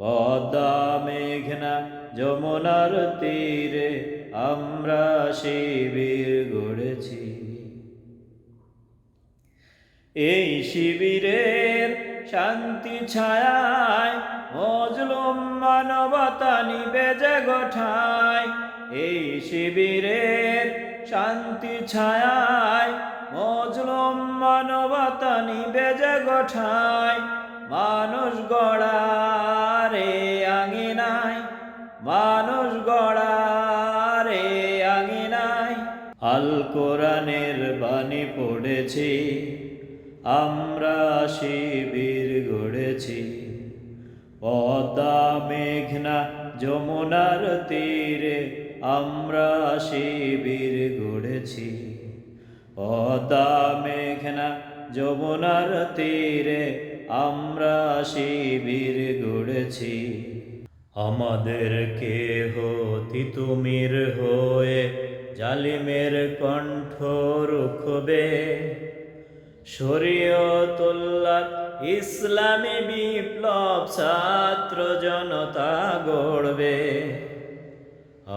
পদ্মা মেঘনা যমুনার তীরে আমরা শিবির গড়েছি। এই শিবিরের শান্তি ছায়ায় মজলুম মানবতা নিবে যে গোঠায়। এই শিবিরের শান্তি ছায়ায় মজলুম মানবতা নিবে যে গোঠায়। মানুষ গড়ারে আল কোরআনের বাণী পড়েছি, আমরা শিবির গড়েছি। পদ্মা মেঘনা যমুনার তীরে আমরা শিবির গড়েছি। পদ্মা মেঘনা যমুনার তীরে আমরা শিবির গড়েছি। আমাদের কেহ তিতুমির হয়ে জালিমের কণ্ঠ রুখবে। শরীয়তুল্লাহ ইসলামী বিপ্লব ছাত্র জনতা গড়বে।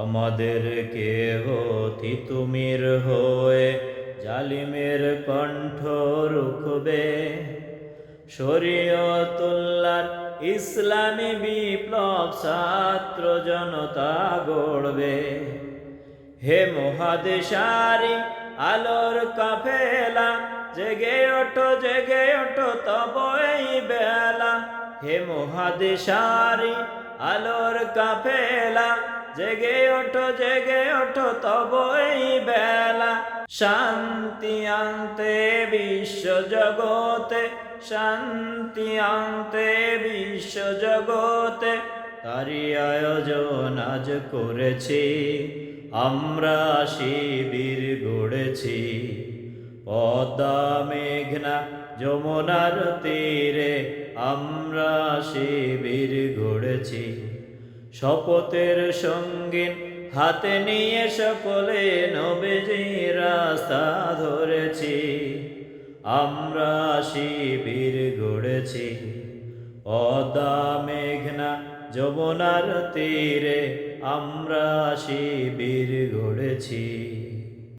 আমাদের কেহ তিতুমির হয়ে জালিমের কণ্ঠ রুখবে। শরীয়তুল্লাহ ইসলামী বিপ্লব ছাত্র জনতা গড়বে। হে মহাদেশারি, আলোর কাফেলা, জেগে ওঠো জেগে ওঠো তব এই বেলা। হে মহাদেশারি, আলোর কাফেলা, জেগে ওঠো জেগে ওঠো তব এই বেলা। শান্তি বিশ্ব জগতে, শান্তি বিশ্ব জগতে। তারি আয়োজন আজ করেছি, আমরা শিবির গড়েছি। পদ্মা মেঘনা যমুনার তীরে আমরা শিবির গড়েছি। শপথের সঙ্গীন হাতে নিয়ে সকলে নবেজি রাস্তা ধরেছি। আমরা শিবির গড়েছি। অদা মেঘনা যমুনার তীরে আমরা শিবির গড়েছি।